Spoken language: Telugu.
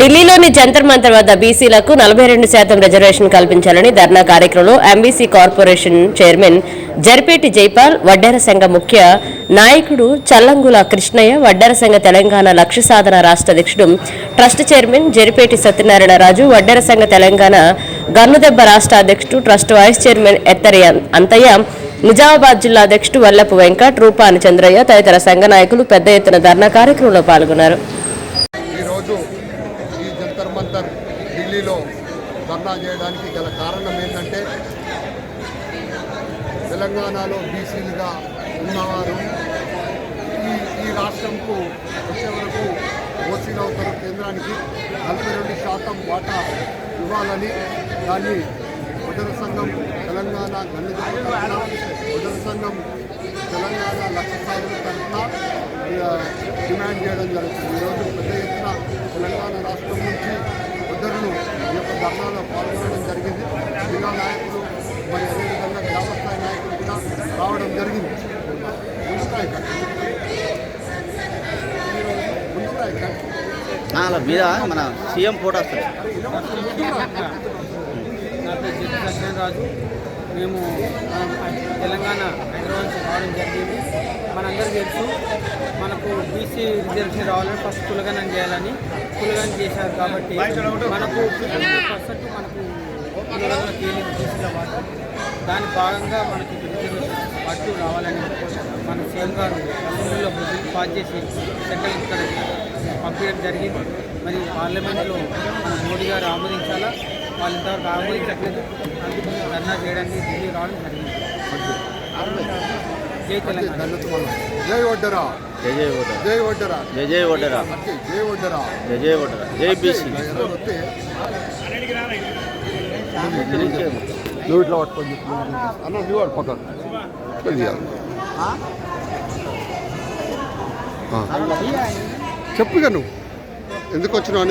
ఢిల్లీలోని జంతర్ మంతర్ వద్ద బీసీలకు నలభై రెండు శాతం రిజర్వేషన్ కల్పించాలని ధర్నా కార్యక్రమంలో MBC corporation chairman Jaripeti Jaipal వడ్డార సంఘ ముఖ్య నాయకుడు చల్లంగుల కృష్ణయ్య వడ్డార సంఘ తెలంగాణ లక్ష్య సాధన రాష్ట్ర అధ్యక్షుడు ట్రస్ట్ చైర్మన్ జరిపేటి సత్యనారాయణ రాజు వడ్డార సంఘ తెలంగాణ గన్నుదెబ్బ రాష్ట్ర అధ్యక్షుడు trust vice chairman Ettari Anthaiah Nizamabad జిల్లా అధ్యక్షుడు వల్లపు వెంకట్ రూపాని చంద్రయ్య తదితర సంఘ నాయకులు పెద్ద ఎత్తున ధర్నా కార్యక్రమంలో పాల్గొన్నారు. ఉత్తర్ ఢిల్లీలో ధర్నా చేయడానికి గల కారణం ఏంటంటే తెలంగాణలో బీసీలుగా ఉన్నవారు ఈ ఈ రాష్ట్రంకు వచ్చే వరకు ఓసీలు అవుతారు కేంద్రానికి నలభై రెండు శాతం వాటా ఇవ్వాలని దాన్ని వడ్డర సంఘం తెలంగాణ గన్ను తరఫున సంఘం తెలంగాణ లక్ష సాధన తరఫున డిమాండ్ చేయడం జరుగుతుంది ఈరోజు పెద్ద ఎత్తున తెలంగాణ రాష్ట్రం నుంచి వడ్డరులు ఈ యొక్క ధర్నాలో పాల్గొనడం జరిగింది జిల్లా నాయకులు మరి అదేవిధంగా గ్రామస్థాయి నాయకులు కూడా రావడం జరిగింది. అలా మీద మన సీఎం ఫోటో వస్తుంది. నా పేరు జిల్లా సత్యనారాజు మేము తెలంగాణ హైదరాబాద్ నుంచి రావడం జరిగింది. మనందరికీ తెలుసు మనకు బీసీ రిజర్వేషన్ రావాలని ఫస్ట్ కులగనం చేయాలని కులగనం చేశారు కాబట్టి మనకు పర్సెంట్ మనకు కులగనం దాని భాగంగా మనకి రిజర్వేషన్ పట్టు రావాలని మన సీఎం గారు అసెంబ్లీలో బిల్లు పాస్ చేసి సెంట్రల్ ఇక్కడ పంపించడం జరిగింది. మరి పార్లమెంట్లో మన మోడీ గారు ఆమోదించాలా? వాళ్ళు ఇంతవరకు ఆమోదించట్లేదు. అందుకని ధర్నా చేయడానికి ఢిల్లీ రావడం జరిగింది. జై తెలంగాణ. జై వడ్డరా. జై జై ఓటరా జై వడ్డరా. జై జై ఓటరా జై వడ్డరా. జై జై ఓటరా జై బీసీ. నువ్వు ఇట్లా పట్టుకొని. అన్న నువ్వు పక్కన ఇట్లా తీయాలి. ఆ. చెప్పు ఇక నువ్వు ఎందుకు వచ్చినావు అనేది